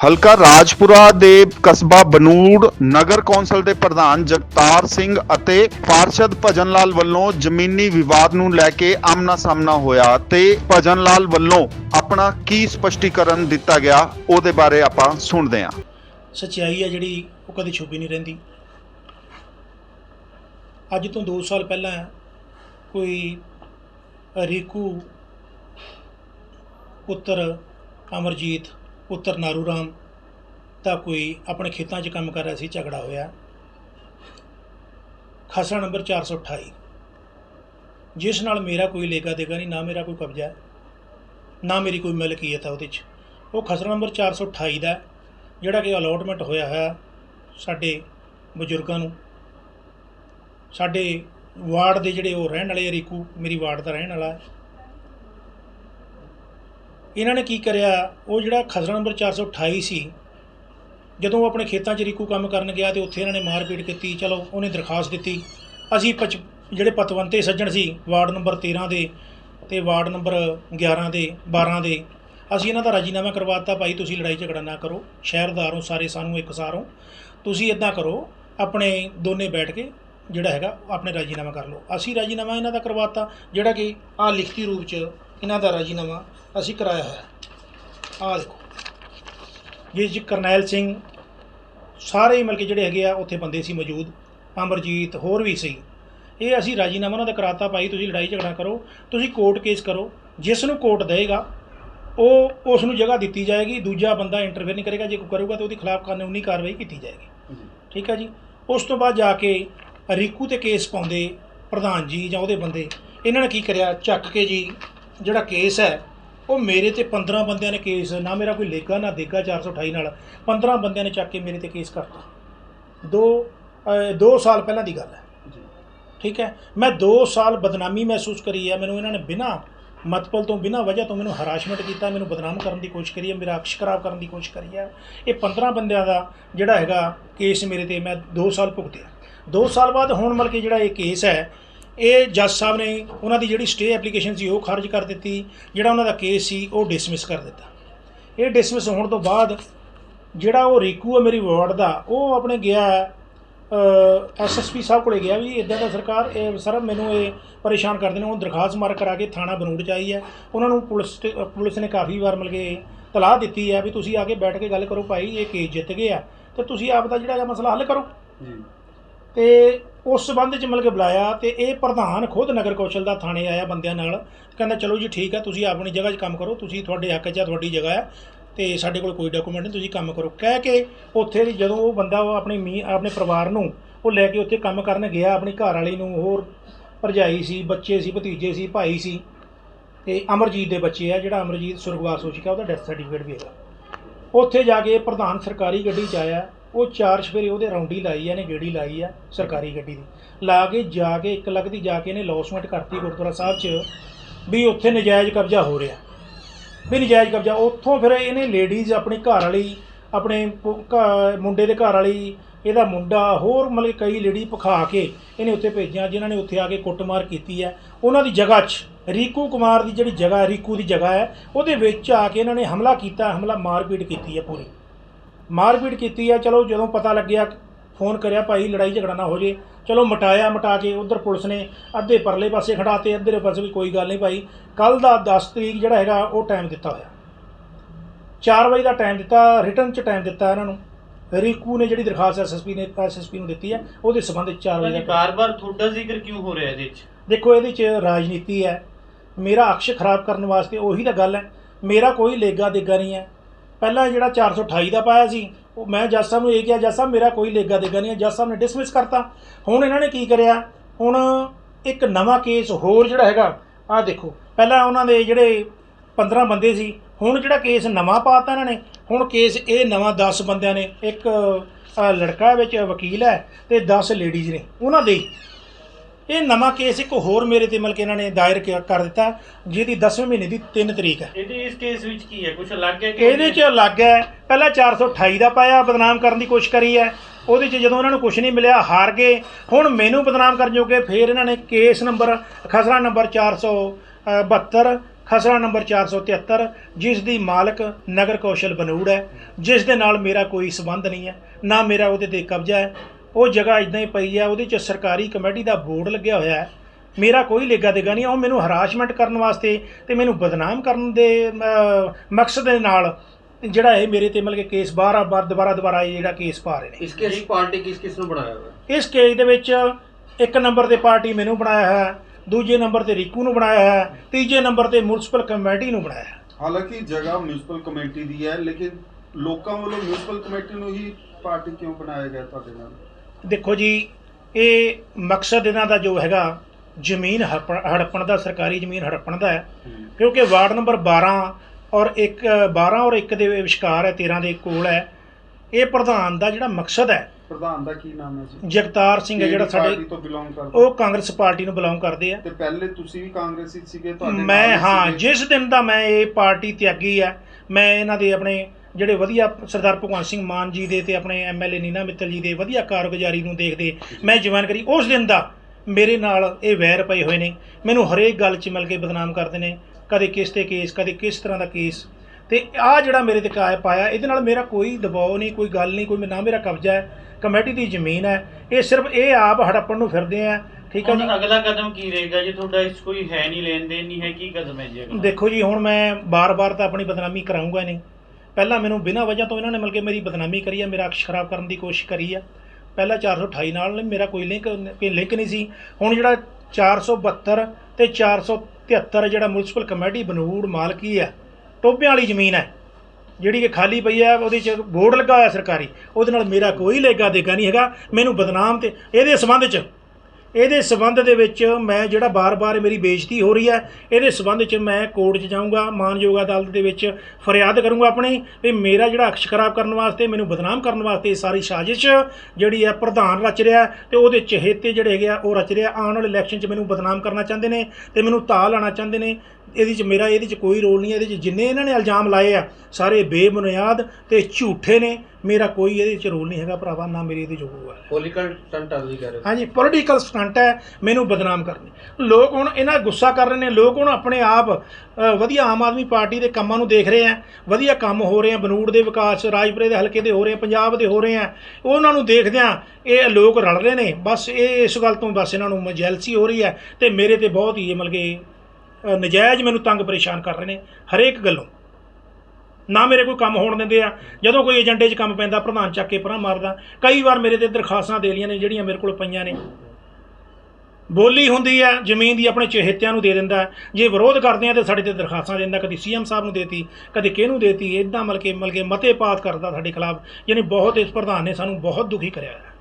ਹਲਕਾ ਰਾਜਪੁਰਾ ਦੇ ਕਸਬਾ ਬਨੂੜ ਨਗਰ ਕੌਂਸਲ ਦੇ ਪ੍ਰਧਾਨ ਜਗਤਾਰ ਸਿੰਘ ਅਤੇ ਪਾਰਸ਼ਦ ਭਜਨ ਲਾਲ ਵੱਲੋਂ ਜ਼ਮੀਨੀ ਵਿਵਾਦ ਨੂੰ ਲੈ ਕੇ ਆਮਨਾ ਸਾਹਮਣਾ ਹੋਇਆ ਤੇ ਭਜਨ ਲਾਲ ਵੱਲੋਂ ਆਪਣਾ ਕੀ ਸਪਸ਼ਟੀਕਰਨ ਦਿੱਤਾ ਗਿਆ, ਉਹਦੇ ਬਾਰੇ ਆਪਾਂ ਸੁਣਦੇ ਹਾਂ। ਸੱਚਾਈ ਹੈ ਜਿਹੜੀ, ਉਹ ਕਦੇ ਛੁਪੀ ਨਹੀਂ ਰਹਿੰਦੀ। ਅੱਜ ਤੋਂ 2 ਸਾਲ ਪਹਿਲਾਂ ਕੋਈ ਰੀਕੂ ਪੁੱਤਰ ਅਮਰਜੀਤ ਪੁੱਤਰ ਨਾਰੂ ਰਾਮ ਦਾ ਕੋਈ ਆਪਣੇ ਖੇਤਾਂ 'ਚ ਕੰਮ ਕਰ ਰਿਹਾ ਸੀ ਝਗੜਾ ਹੋਇਆ। ਖਸਰਾ ਨੰਬਰ 428 ਜਿਸ ਨਾਲ ਮੇਰਾ ਕੋਈ ਲੇਗਾ ਦੇਗਾ ਨਹੀਂ ਨਾ ਮੇਰਾ ਕੋਈ ਕਬਜ਼ਾ ਨਾ ਮੇਰੀ ਕੋਈ ਮਲਕੀਅਤ ਹੈ ਉਹਦੇ 'ਚ। ਉਹ ਖਸਰਾ ਨੰਬਰ 428 ਦਾ ਜਿਹੜਾ ਕਿ ਅਲੋਟਮੈਂਟ ਹੋਇਆ ਹੈ ਸਾਡੇ ਬਜ਼ੁਰਗਾਂ ਨੂੰ। ਸਾਡੇ ਵਾਰਡ ਦੇ ਜਿਹੜੇ ਉਹ ਰਹਿਣ ਵਾਲੇ ਆ, ਰੀਕੂ ਮੇਰੀ ਵਾਰਡ ਦਾ ਰਹਿਣ ਵਾਲਾ। ਹੈ ਇਹਨਾਂ ਨੇ ਕੀ ਕਰਿਆ? ਉਹ ਜਿਹੜਾ ਖਸਰਾ ਨੰਬਰ 428 ਸੀ ਜਦੋਂ ਉਹ ਆਪਣੇ ਖੇਤਾਂ 'ਚ ਰੀਕੂ ਕੰਮ ਕਰਨ ਗਿਆ ਤੇ ਉੱਥੇ ਇਹਨਾਂ ਨੇ ਮਾਰਪੀਟ ਕੀਤੀ, ਚਲੋ ਉਹਨੇ ਦਰਖਾਸਤ ਦਿੱਤੀ। ਅਸੀਂ ਪਚ, ਜਿਹੜੇ ਪਤਵੰਤੇ ਸੱਜਣ ਸੀ, ਵਾਰਡ ਨੰਬਰ 13 ਦੇ ਤੇ ਵਾਰਡ ਨੰਬਰ 11 ਦੇ 12 ਦੇ, ਅਸੀਂ ਇਹਨਾਂ ਦਾ ਰਾਜੀਨਾਮਾ ਕਰਵਾਤਾ, ਭਾਈ ਤੁਸੀਂ ਲੜਾਈ ਝਗੜਾ ਨਾ ਕਰੋ, ਸ਼ਹਿਰਦਾਰ ਹੋ, ਸਾਰੇ ਸਾਨੂੰ ਇੱਕਸਾਰ ਹੋ, ਤੁਸੀਂ ਇਦਾਂ ਕਰੋ, ਆਪਣੇ ਦੋਨੇ ਬੈਠ ਕੇ ਜਿਹੜਾ ਹੈਗਾ, ਆਪਣੇ ਰਾਜੀਨਾਮਾ ਕਰ ਲਓ। ਅਸੀਂ ਰਾਜੀਨਾਮਾ ਇਹਨਾਂ ਦਾ ਕਰਵਾਤਾ, ਜਿਹੜਾ ਕਿ ਆ ਲਿਖਤੀ ਰੂਪ 'ਚ ਇਹਨਾਂ ਦਾ ਰਾਜੀਨਾਮਾ ਅਸੀਂ ਕਰਾਇਆ ਹੋਇਆ। ਆ ਦੇਖੋ। ਜਿਸ 'ਚ ਕਰਨੈਲ ਸਿੰਘ ਸਾਰੇ ਹੀ ਮਤਲਬ ਕਿ ਜਿਹੜੇ ਹੈਗੇ ਆ ਉੱਥੇ ਬੰਦੇ ਸੀ ਮੌਜੂਦ। ਅਮਰਜੀਤ ਹੋਰ ਵੀ ਸੀ। ਇਹ ਅਸੀਂ ਰਾਜੀਨਾਮਾ ਉਹਨਾਂ ਦਾ ਕਰਾਤਾ ਭਾਈ ਤੁਸੀਂ ਲੜਾਈ ਝਗੜਾ ਕਰੋ ਤੁਸੀਂ ਕੋਰਟ ਕੇਸ ਕਰੋ। ਜਿਸ ਨੂੰ ਕੋਰਟ ਦੇਗਾ ਉਹ ਉਸ ਨੂੰ ਜਗ੍ਹਾ ਦਿੱਤੀ ਜਾਏਗੀ ਦੂਜਾ ਬੰਦਾ ਇੰਟਰਫੇਅਰ ਨਹੀਂ ਕਰੇਗਾ ਜੇ ਕੋਈ ਕਰੂਗਾ ਤਾਂ ਉਹਦੇ ਖਿਲਾਫ ਕਾਨੂੰਨੀ ਕਾਰਵਾਈ ਕੀਤੀ ਜਾਏਗੀ। ਠੀਕ ਹੈ ਜੀ? ਉਸ ਤੋਂ ਬਾਅਦ ਜਾ ਕੇ ਰੀਕੂ ਤੇ ਕੇਸ ਪਾਉਂਦੇ ਪ੍ਰਧਾਨ ਜੀ ਜਾਂ ਉਹਦੇ ਬੰਦੇ। ਇਹਨਾਂ ਨੇ ਕੀ ਕਰਿਆ? ਚੱਕ ਕੇ ਜੀ ਜਿਹੜਾ ਕੇਸ ਹੈ ਉਹ ਮੇਰੇ ਤੇ 15 ਬੰਦਿਆਂ ਨੇ ਕੇਸ ਨਾ ਮੇਰਾ ਕੋਈ ਲੇਗਾ ਨਾ ਦੇਗਾ 428 ਨਾਲ। 15 ਬੰਦਿਆਂ ਨੇ ਚੱਕ ਕੇ ਮੇਰੇ ਤੇ ਕੇਸ ਕਰਤਾ। ਦੋ ਦੋ ਸਾਲ ਪਹਿਲਾਂ ਦੀ ਗੱਲ ਹੈ। ਠੀਕ ਹੈ? ਮੈਂ 2 ਸਾਲ ਬਦਨਾਮੀ ਮਹਿਸੂਸ ਕਰੀ ਹੈ। ਮੈਨੂੰ ਇਹਨਾਂ ਨੇ ਬਿਨਾਂ ਮਤਪਲ ਤੋਂ ਬਿਨਾਂ ਵਜ੍ਹਾ ਤੋਂ ਮੈਨੂੰ ਹਰਾਸ਼ਮੈਂਟ ਕੀਤਾ ਮੈਨੂੰ ਬਦਨਾਮ ਕਰਨ ਦੀ ਕੋਸ਼ਿਸ਼ ਕਰੀ ਹੈ ਮੇਰਾ ਅਕਸ਼ ਖਰਾਬ ਕਰਨ ਦੀ ਕੋਸ਼ਿਸ਼ ਕਰੀ ਹੈ। ਇਹ 15 ਬੰਦਿਆਂ ਦਾ ਜਿਹੜਾ ਹੈਗਾ ਕੇਸ ਮੇਰੇ ਤੇ ਮੈਂ 2 ਸਾਲ ਭੁਗਤਿਆ। 2 ਸਾਲ ਬਾਅਦ ਹੁਣ ਮਤਲਬ ਕਿ ਜਿਹੜਾ ਇਹ ਕੇਸ ਹੈ ਇਹ ਜੱਜ ਸਾਹਿਬ ਨੇ ਉਹਨਾਂ ਦੀ ਜਿਹੜੀ ਸਟੇ ਐਪਲੀਕੇਸ਼ਨ ਸੀ ਉਹ ਖਾਰਜ ਕਰ ਦਿੱਤੀ, ਜਿਹੜਾ ਉਹਨਾਂ ਦਾ ਕੇਸ ਸੀ ਉਹ ਡਿਸਮਿਸ ਕਰ ਦਿੱਤਾ। ਇਹ ਡਿਸਮਿਸ ਹੋਣ ਤੋਂ ਬਾਅਦ ਜਿਹੜਾ ਉਹ ਰੀਕੂ ਹੈ ਮੇਰੀ ਵਾਰਡ ਦਾ, ਉਹ ਆਪਣੇ ਗਿਆ ਐਸਐਸਪੀ ਸਾਹਿਬ ਕੋਲੇ ਗਿਆ ਵੀ ਇਦਾਂ ਦਾ ਸਰਕਾਰ, ਇਹ ਸਰ ਮੈਨੂੰ ਇਹ ਪਰੇਸ਼ਾਨ ਕਰਦੇ ਨੇ, ਉਹ ਦਰਖਾਸਤ ਮਾਰ ਕਰਾ ਕੇ ਥਾਣਾ ਬਨੂੜ ਚ ਆਈ ਹੈ। ਉਹਨਾਂ ਨੂੰ ਪੁਲਿਸ ਤੇ- ਪੁਲਿਸ ਨੇ ਕਾਫੀ ਵਾਰ ਮਿਲ ਕੇ ਤਲਾਹ ਦਿੱਤੀ ਹੈ ਵੀ ਤੁਸੀਂ ਆ ਕੇ ਬੈਠ ਕੇ ਗੱਲ ਕਰੋ ਭਾਈ, ਇਹ ਕੇਸ ਜਿੱਤ ਗਏ ਆ ਤੇ ਤੁਸੀਂ ਆਪ ਦਾ ਜਿਹੜਾ ਹੈਗਾ ਮਸਲਾ ਹੱਲ ਕਰੋ। ਜੀ। ਤੇ ਉਸ ਸਬੰਧ ਚ ਮਿਲ ਕੇ ਬੁਲਾਇਆ ਤੇ ਇਹ ਪ੍ਰਧਾਨ ਖੁਦ ਨਗਰ ਕੌਸ਼ਲ ਦਾ ਥਾਣੇ ਆਇਆ ਬੰਦਿਆਂ ਨਾਲ। ਕਹਿੰਦਾ, ਚਲੋ ਜੀ, ਠੀਕ ਹੈ ਤੁਸੀਂ ਆਪਣੀ ਜਗ੍ਹਾ 'ਚ ਕੰਮ ਕਰੋ, ਤੁਸੀਂ ਤੁਹਾਡੇ ਹੱਕ 'ਚ ਆ, ਤੁਹਾਡੀ ਜਗ੍ਹਾ ਹੈ ਤੇ ਸਾਡੇ ਕੋਲ ਕੋਈ ਡਾਕੂਮੈਂਟ ਨਹੀਂ, ਤੁਸੀਂ ਕੰਮ ਕਰੋ। ਕਹਿ ਕੇ ਉੱਥੇ ਦੀ ਜਦੋਂ ਉਹ ਬੰਦਾ ਉਹ ਆਪਣੀ ਮੀ, ਆਪਣੇ ਪਰਿਵਾਰ ਨੂੰ ਉਹ ਲੈ ਕੇ ਉੱਥੇ ਕੰਮ ਕਰਨ ਗਿਆ, ਆਪਣੀ ਘਰ ਵਾਲੀ ਨੂੰ ਹੋਰ ਭਰਜਾਈ ਸੀ, ਬੱਚੇ ਸੀ, ਭਤੀਜੇ ਸੀ, ਭਾਈ ਸੀ ਤੇ ਅਮਰਜੀਤ ਦੇ ਬੱਚੇ ਆ, ਜਿਹੜਾ ਅਮਰਜੀਤ ਸੁਰਗਵਾਸ ਹੋ ਚੁੱਕਾ ਉਹਦਾ ਡੈਥ ਸਰਟੀਫਿਕੇਟ ਵੀ ਹੈਗਾ। ਉੱਥੇ ਜਾ ਕੇ ਪ੍ਰਧਾਨ ਸਰਕਾਰੀ ਗੱਡੀ 'ਚ ਆਇਆ। ਉਹ ਚਾਰ ਸਵੇਰੇ ਉਹਦੇ ਰੌਂਡੀ ਲਾਈ ਆ ਨੇ ਗੇੜੀ ਲਾਈ ਆ ਸਰਕਾਰੀ ਗੱਡੀ ਦੀ। ਲਾ ਕੇ ਜਾ ਕੇ ਇੱਕ ਲੱਖ ਦੀ ਜਾ ਕੇ ਇਹਨੇ ਲੌਸਮੈਂਟ ਕਰਤੀ ਗੁਰਦੁਆਰਾ ਸਾਹਿਬ 'ਚ ਵੀ ਉੱਥੇ ਨਜਾਇਜ਼ ਕਬਜ਼ਾ ਹੋ ਰਿਹਾ। ਵੀ ਨਜਾਇਜ਼ ਕਬਜ਼ਾ, ਉੱਥੋਂ ਫਿਰ ਇਹਨੇ ਲੇਡੀਜ਼ ਆਪਣੀ ਘਰ ਵਾਲੀ, ਆਪਣੇ ਪੁ- ਮੁੰਡੇ ਦੇ ਘਰ ਵਾਲੀ, ਇਹਦਾ ਮੁੰਡਾ, ਹੋਰ ਮਤਲਬ ਕਈ ਲੇਡੀ ਪਖਾ ਕੇ ਇਹਨੇ ਉੱਥੇ ਭੇਜੀਆਂ ਜਿਨ੍ਹਾਂ ਨੇ ਉੱਥੇ ਆ ਕੇ ਕੁੱਟਮਾਰ ਕੀਤੀ ਹੈ। ਉਹਨਾਂ ਦੀ ਜਗ੍ਹਾ 'ਚ, ਰੀਕੂ ਕੁਮਾਰ ਦੀ ਜਿਹੜੀ ਜਗ੍ਹਾ, ਰੀਕੂ ਦੀ ਜਗ੍ਹਾ ਹੈ, ਉਹਦੇ ਵਿੱਚ ਆ ਕੇ ਇਹਨਾਂ ਨੇ ਹਮਲਾ ਕੀਤਾ, ਹਮਲਾ ਮਾਰਪੀਟ ਕੀਤੀ ਹੈ ਪੂਰੀ। ਮਾਰਪੀਟ ਕੀਤੀ ਹੈ ਚਲੋ ਜਦੋਂ ਪਤਾ ਲੱਗਿਆ ਫੋਨ ਕਰਿਆ ਭਾਈ ਲੜਾਈ ਝਗੜਾ ਨਾ ਹੋ ਜੇ। ਚਲੋ ਮਟਾਇਆ ਮਟਾ ਕੇ ਉਧਰ ਪੁਲਿਸ ਨੇ ਅੱਧੇ ਪਰਲੇ ਪਾਸੇ ਖੜਾਤੇ ਅੱਧੇ ਪਾਸੇ ਵੀ ਕੋਈ ਗੱਲ ਨਹੀਂ ਭਾਈ। ਕੱਲ ਦਾ 10 ਤਰੀਕ ਜਿਹੜਾ ਹੈਗਾ ਉਹ ਟਾਈਮ ਦਿੱਤਾ ਹੋਇਆ। 4 ਵਜੇ ਦਾ ਟਾਈਮ ਦਿੱਤਾ ਰਿਟਰਨ ਚ ਟਾਈਮ ਦਿੱਤਾ ਇਹਨਾਂ ਨੂੰ। ਰੀਕੂ ਨੇ ਜਿਹੜੀ ਦਰਖਾਸਤ ਐਸਐਸਪੀ ਨੇ ਐਸਐਸਪੀ ਨੂੰ ਦਿੱਤੀ ਹੈ ਉਹਦੇ ਸੰਬੰਧ ਵਿੱਚ 4 ਵਜੇ ਦਾ ਬਾਰ-ਬਾਰ ਤੁਹਾਡਾ ਜ਼ਿਕਰ ਕਿਉਂ ਹੋ ਰਿਹਾ ਇਹਦੇ ਵਿੱਚ? ਦੇਖੋ ਇਹਦੇ 'ਚ ਰਾਜਨੀਤੀ ਹੈ। ਮੇਰਾ ਅਕਸ਼ ਖਰਾਬ ਕਰਨ ਵਾਸਤੇ ਉਹੀ ਤਾਂ ਗੱਲ ਹੈ। ਮੇਰਾ ਕੋਈ ਲੇਗਾ ਦੇਗਾ ਨਹੀਂ ਹੈ। ਪਹਿਲਾਂ ਜਿਹੜਾ 428 ਦਾ ਪਾਇਆ ਸੀ, ਉਹ ਮੈਂ ਜੱਜ ਸਾਹਿਬ ਨੂੰ ਇਹ ਕਿਹਾ, ਜੱਜ ਸਾਹਿਬ ਮੇਰਾ ਕੋਈ ਲੇਗਾ ਦੇਗਾ ਨਹੀਂ ਹੈ। ਜੱਜ ਸਾਹਿਬ ਨੇ ਡਿਸਮਿਸ ਕਰਤਾ। ਹੁਣ ਇਹਨਾਂ ਨੇ ਕੀ ਕਰਿਆ? ਹੁਣ ਇੱਕ ਨਵਾਂ ਕੇਸ ਹੋਰ ਜਿਹੜਾ ਹੈਗਾ, ਆਹ ਦੇਖੋ। ਪਹਿਲਾਂ ਉਹਨਾਂ ਦੇ ਜਿਹੜੇ 15 ਬੰਦੇ ਸੀ, ਹੁਣ ਜਿਹੜਾ ਕੇਸ ਨਵਾਂ ਪਾਤਾ ਇਹਨਾਂ ਨੇ, ਹੁਣ ਕੇਸ ਇਹ ਨਵਾਂ 10 ਬੰਦਿਆਂ ਨੇ, ਇੱਕ ਲੜਕਾ ਵਿੱਚ ਵਕੀਲ ਹੈ ਤੇ 10 ਲੇਡੀਜ਼ ਨੇ। ਉਹਨਾਂ ਦੇ ਇਹ ਨਵਾਂ ਕੇਸ ਇੱਕ ਹੋਰ ਮੇਰੇ ਤੇ ਮਤਲਬ ਕਿ ਇਹਨਾਂ ਨੇ ਦਾਇਰ ਕ- ਕਰ ਦਿੱਤਾ ਜਿਹਦੀ 10ਵੇਂ ਮਹੀਨੇ ਦੀ 3 ਤਰੀਕ ਹੈ। ਇਹਦੇ ਇਸ ਕੇਸ ਵਿੱਚ ਕੀ ਹੈ? ਕੁਝ ਅਲੱਗ ਹੈ ਕਿ ਇਹਦੇ 'ਚ ਅਲੱਗ ਹੈ। ਪਹਿਲਾਂ 428 ਦਾ ਪਾਇਆ ਬਦਨਾਮ ਕਰਨ ਦੀ ਕੋਸ਼ਿਸ਼ ਕਰੀ ਹੈ। ਉਹਦੇ 'ਚ ਜਦੋਂ ਇਹਨਾਂ ਨੂੰ ਕੁਝ ਨਹੀਂ ਮਿਲਿਆ ਹਾਰ ਗਏ। ਹੁਣ ਮੈਨੂੰ ਬਦਨਾਮ ਕਰਨ ਜੋਗੇ ਫੇਰ ਇਹਨਾਂ ਨੇ ਕੇਸ ਨੰਬਰ ਖਸਰਾ ਨੰਬਰ 472 ਖਸਰਾ ਨੰਬਰ 473 ਜਿਸ ਦੀ ਮਾਲਕ ਨਗਰ ਕੌਸ਼ਲ ਬਨੂੜ ਹੈ ਜਿਸ ਦੇ ਨਾਲ ਮੇਰਾ ਕੋਈ ਸਬੰਧ ਨਹੀਂ ਹੈ ਨਾ ਮੇਰਾ ਉਹਦੇ ਤੇ ਕਬਜ਼ਾ ਹੈ ਉਹ ਜਗ੍ਹਾ ਇਦਾਂ ਹੀ ਪਈ ਹੈ ਉਹਦੇ 'ਚ ਸਰਕਾਰੀ ਕਮੇਟੀ ਦਾ ਬੋਰਡ ਲੱਗਿਆ ਹੋਇਆ ਹੈ। ਮੇਰਾ ਕੋਈ ਲੇਗਾ ਦੇਗਾ ਨਹੀਂ ਉਹ ਮੈਨੂੰ ਹਰਾਸਮੈਂਟ ਕਰਨ ਵਾਸਤੇ ਤੇ ਮੈਨੂੰ ਬਦਨਾਮ ਕਰਨ ਦੇ ਮਕਸਦ ਦੇ ਨਾਲ ਜਿਹੜਾ ਇਹ ਮੇਰੇ ਤੇ ਮਤਲਬ ਕਿ ਕੇਸ ਬਾਰ ਬਾਰ ਦੁਬਾਰਾ ਦੁਬਾਰਾ ਇਹ ਜਿਹੜਾ ਕੇਸ ਪਾ ਰਹੇ ਨੇ। ਇਸ ਕੇਸ ਪਾਰਟੀ ਕਿਸ ਕਿਸ ਨੂੰ ਬਣਾਇਆ ਹੋਇਆ? ਇਸ ਕੇਸ ਦੇ ਵਿੱਚ ਇੱਕ ਨੰਬਰ ਤੇ ਪਾਰਟੀ ਮੈਨੂੰ ਬਣਾਇਆ ਹੈ ਦੂਜੇ ਨੰਬਰ ਤੇ ਰੀਕੂ ਨੂੰ ਬਣਾਇਆ ਹੈ ਤੀਜੇ ਨੰਬਰ ਤੇ ਮਿਊਨਿਸਪਲ ਕਮੇਟੀ ਨੂੰ ਬਣਾਇਆ ਹੈ। ਹਾਲਾਂਕਿ ਜਗ੍ਹਾ ਮਿਊਨਿਸਪਲ ਕਮੇਟੀ ਦੀ ਹੈ ਲੇਕਿਨ ਲੋਕਾਂ ਵੱਲੋਂ ਮਿਊਨਿਸਪਲ ਕਮੇਟੀ ਨੂੰ ਹੀ ਪਾਰਟੀ ਕਿਉਂ ਬਣਾਇਆ ਗਿਆ ਤੁਹਾਡੇ ਨਾਲ? ਦੇਖੋ ਜੀ ਇਹ ਮਕਸਦ ਇਹਨਾਂ ਦਾ ਜੋ ਹੈਗਾ ਜ਼ਮੀਨ ਹੜਪ- ਹੜੱਪਣ ਦਾ ਸਰਕਾਰੀ ਜ਼ਮੀਨ ਹੜੱਪਣ ਦਾ ਹੈ। ਕਿਉਂਕਿ ਵਾਰਡ ਨੰਬਰ 12 ਔਰ 1 12 ਔਰ 1 ਦੇ ਵਿਚਕਾਰ ਹੈ 13 ਦੇ ਕੋਲ ਹੈ। ਇਹ ਪ੍ਰਧਾਨ ਦਾ ਜਿਹੜਾ ਮਕਸਦ ਹੈ ਪ੍ਰਧਾਨ ਦਾ ਕੀ ਨਾਮ ਹੈ ਜੀ? ਜਗਤਾਰ ਸਿੰਘ ਹੈ ਜਿਹੜਾ ਸਾਡੇ ਉਹ ਕਾਂਗਰਸ ਪਾਰਟੀ ਨੂੰ ਬਿਲੋਂਗ ਕਰਦੇ ਆ। ਤੇ ਪਹਿਲੇ ਤੁਸੀਂ ਵੀ ਕਾਂਗਰਸੀ ਸੀਗੇ ਤੁਹਾਡੇ ਮੈਂ ਹੀ ਹਾਂ। ਜਿਸ ਦਿਨ ਦਾ ਮੈਂ ਇਹ ਪਾਰਟੀ ਤਿਆਗੀ ਆ ਮੈਂ ਇਹਨਾਂ ਦੇ ਆਪਣੇ ਜਿਹੜੇ ਵਧੀਆ ਸਰਦਾਰ ਭਗਵੰਤ ਸਿੰਘ ਮਾਨ ਜੀ ਦੇ ਤੇ ਆਪਣੇ ਐਮਐਲਏ ਨੀਨਾ ਮਿੱਤਲ ਜੀ ਦੇ ਵਧੀਆ ਕਾਰਗੁਜ਼ਾਰੀ ਨੂੰ ਦੇਖਦੇ ਮੈਂ ਜਵਾਨ ਕਰੀ ਉਸ ਦਿਨ ਦਾ ਮੇਰੇ ਨਾਲ ਇਹ ਵੈਰ ਪਏ ਹੋਏ ਨੇ। ਮੈਨੂੰ ਹਰੇਕ ਗੱਲ 'ਚ ਮਿਲ ਕੇ ਬਦਨਾਮ ਕਰਦੇ ਨੇ ਕਦੇ ਕਿਸ ਤੇ ਕੇਸ ਕਦੇ ਕਿਸ ਤਰ੍ਹਾਂ ਦਾ ਕੇਸ। ਤੇ ਆ ਜਿਹੜਾ ਮੇਰੇ ਤੇ ਕਾਇ ਪਾਇਆ ਇਹਦੇ ਨਾਲ ਮੇਰਾ ਕੋਈ ਦਬਾਅ ਨਹੀਂ ਕੋਈ ਗੱਲ ਨਹੀਂ ਕੋਈ ਨਾ ਮੇਰਾ ਕਬਜ਼ਾ ਹੈ। ਕਮੇਟੀ ਦੀ ਜ਼ਮੀਨ ਹੈ। ਇਹ ਸਿਰਫ ਇਹ ਆਪ ਹੜੱਪਣ ਨੂੰ ਫਿਰਦੇ ਆ ਠੀਕ ਹੈ ਜੀ? ਅਗਲਾ ਕਦਮ ਕੀ ਰਹੇਗਾ ਜੀ? ਤੁਹਾਡਾ ਇਸ ਕੋਈ ਹੈ ਨਹੀਂ ਲੈਣ ਦੇਣ ਨਹੀਂ ਹੈ ਕੀ ਕਦਮ ਹੈ ਜੀ ਦੇਖੋ ਜੀ ਹੁਣ ਮੈਂ ਬਾਰ-ਬਾਰ ਤਾਂ ਆਪਣੀ ਬਦਨਾਮੀ ਕਰਾਉਂਗਾ ਨਹੀਂ। ਪਹਿਲਾਂ ਮੈਨੂੰ ਬਿਨਾਂ ਵਜ੍ਹਾ ਤੋਂ ਇਹਨਾਂ ਨੇ ਮਿਲ ਕੇ ਮੇਰੀ ਬਦਨਾਮੀ ਕਰੀ ਹੈ ਮੇਰਾ ਅਕਸ਼ ਖਰਾਬ ਕਰਨ ਦੀ ਕੋਸ਼ਿਸ਼ ਕਰੀ ਆ। ਪਹਿਲਾਂ 428 ਨਾਲ ਮੇਰਾ ਕੋਈ ਲਿੰਕ ਕੋਈ ਲਿੰਕ ਨਹੀਂ ਸੀ। ਹੁਣ ਜਿਹੜਾ 472 ਤੇ 473 ਜਿਹੜਾ ਮਿਊਨਿਸਪਲ ਕਮੇਟੀ ਬਨੂੜ ਮਾਲਕੀ ਹੈ ਟੋਬਿਆਂ ਵਾਲੀ ਜ਼ਮੀਨ ਹੈ ਜਿਹੜੀ ਕਿ ਖਾਲੀ ਪਈ ਹੈ ਉਹਦੇ 'ਚ ਬੋਰਡ ਲੱਗਾ ਹੋਇਆ ਸਰਕਾਰੀ, ਉਹਦੇ ਨਾਲ ਮੇਰਾ ਕੋਈ ਲੇਗਾ ਦੇਗਾ ਨਹੀਂ ਹੈਗਾ। ਮੈਨੂੰ ਬਦਨਾਮ ਤੇ, ਇਹਦੇ ਸੰਬੰਧ 'ਚ ਇਹਦੇ ਸਬੰਧ ਦੇ ਵਿੱਚ ਮੈਂ ਜਿਹੜਾ ਬਾਰ-ਬਾਰ ਮੇਰੀ ਬੇਇੱਜ਼ਤੀ ਹੋ ਰਹੀ ਹੈ, ਇਹਦੇ ਸਬੰਧ 'ਚ ਮੈਂ ਕੋਰਟ 'ਚ ਜਾਊਂਗਾ, ਮਾਨਯੋਗ ਅਦਾਲਤ ਦੇ ਵਿੱਚ ਫਰਿਆਦ ਕਰੂੰਗਾ ਆਪਣੀ, ਵੀ ਮੇਰਾ ਜਿਹੜਾ ਅਕਸ਼ ਖਰਾਬ ਕਰਨ ਵਾਸਤੇ, ਮੈਨੂੰ ਬਦਨਾਮ ਕਰਨ ਵਾਸਤੇ ਇਹ ਸਾਰੀ ਸਾਜ਼ਿਸ਼ ਜਿਹੜੀ ਹੈ ਪ੍ਰਧਾਨ ਰਚ ਰਿਹਾ ਤੇ ਉਹਦੇ ਚਹੇਤੇ ਜਿਹੜੇ ਹੈਗੇ ਆ, ਉਹ ਰਚ ਰਿਹਾ ਆਉਣ ਵਾਲੇ ਇਲੈਕਸ਼ਨ 'ਚ ਮੈਨੂੰ ਬਦਨਾਮ ਕਰਨਾ ਚਾਹੁੰਦੇ ਨੇ ਤੇ ਮੈਨੂੰ ਤਾਲ ਲਾਣਾ ਚਾਹੁੰਦੇ ਨੇ। ਇਹਦੇ 'ਚ ਮੇਰਾ ਇਹਦੇ 'ਚ ਕੋਈ ਰੋਲ ਨਹੀਂ ਹੈ ਇਹਦੇ 'ਚ ਜਿੰਨੇ ਇਹਨਾਂ ਨੇ ਇਲਜ਼ਾਮ ਲਾਏ ਆ ਸਾਰੇ ਬੇਬੁਨਿਆਦ ਤੇ ਝੂਠੇ ਨੇ ਮੇਰਾ ਕੋਈ ਇਹਦੇ 'ਚ ਰੋਲ ਨਹੀਂ ਹੈਗਾ ਭਰਾਵਾ ਨਾ ਮੇਰੇ ਇਹਦੇ 'ਚ ਹੋਊਗਾ। ਪੋਲੀਟੀਕਲ ਸਟੰਟ ਆ ਤੁਸੀਂ ਕਹਿ ਰਹੇ ਹੋ। ਹਾਂਜੀ ਪੋਲੀਟੀਕਲ ਸਟੰਟ ਹੈ ਮੈਨੂੰ ਬਦਨਾਮ ਕਰਨੇ। ਲੋਕ ਹੁਣ ਇਹਨਾਂ ਗੁੱਸਾ ਕਰ ਰਹੇ ਨੇ ਲੋਕ ਹੁਣ ਆਪਣੇ ਆਪ ਵਧੀਆ ਆਮ ਆਦਮੀ ਪਾਰਟੀ ਦੇ ਕੰਮਾਂ ਨੂੰ ਦੇਖ ਰਹੇ ਆ ਵਧੀਆ ਕੰਮ ਹੋ ਰਹੇ ਆ ਬਨੂੜ ਦੇ ਵਿਕਾਸ ਰਾਜਪੁਰੇ ਦੇ ਹਲਕੇ ਦੇ ਹੋ ਰਹੇ ਆ ਪੰਜਾਬ ਦੇ ਹੋ ਰਹੇ ਆ ਉਹਨਾਂ ਨੂੰ ਦੇਖਦਿਆਂ ਇਹ ਲੋਕ ਰਲ ਰਹੇ ਨੇ ਬਸ ਇਹ ਇਸ ਗੱਲ ਤੋਂ ਬਸ ਇਹਨਾਂ ਨੂੰ ਜੈਲਸੀ ਹੋ ਰਹੀ ਹੈ ਤੇ ਮੇਰੇ ਤੇ ਬਹੁਤ ਹੀ ਮਤਲਬ ਕਿ ਨਜਾਇਜ਼ ਮੈਨੂੰ ਤੰਗ ਪਰੇਸ਼ਾਨ ਕਰ ਰਹੇ ਨੇ ਹਰੇਕ ਗੱਲੋਂ। ਨਾ ਮੇਰੇ ਕੋਈ ਕੰਮ ਹੋਣ ਦਿੰਦੇ ਆ, ਜਦੋਂ ਕੋਈ ਏਜੰਡੇ 'ਚ ਕੰਮ ਪੈਂਦਾ, ਪ੍ਰਧਾਨ ਚੱਕ ਕੇ ਪਰਾਂ ਮਾਰਦਾ, ਕਈ ਵਾਰ ਮੇਰੇ ਤੇ ਦਰਖਾਸਤਾਂ ਦੇ ਲੀਆਂ ਨੇ ਜਿਹੜੀਆਂ ਮੇਰੇ ਕੋਲ ਪਈਆਂ ਨੇ। ਬੋਲੀ ਹੁੰਦੀ ਹੈ ਜ਼ਮੀਨ ਦੀ ਆਪਣੇ ਚਹੇਤਿਆਂ ਨੂੰ ਦੇ ਦਿੰਦਾ, ਜੇ ਵਿਰੋਧ ਕਰਦੇ ਆ ਤੇ ਸਾਡੇ ਤੇ ਦਰਖਾਸਤਾਂ ਦਿੰਦਾ, ਕਦੀ ਸੀਐਮ ਸਾਹਿਬ ਨੂੰ ਦੇਤੀ, ਕਦੀ ਕਿਹਨੂੰ ਦੇਤੀ ਇਦਾਂ ਮਤਲਬ ਕਿ ਮਤਲਬ ਕਿ ਮਤੇ ਪਾਤ ਕਰਦਾ ਸਾਡੇ ਖਿਲਾਫ, ਯਾਨੀ ਬਹੁਤ ਇਸ ਪ੍ਰਧਾਨ ਨੇ ਸਾਨੂੰ ਬਹੁਤ ਦੁਖੀ ਕਰਿਆ ਹੈ।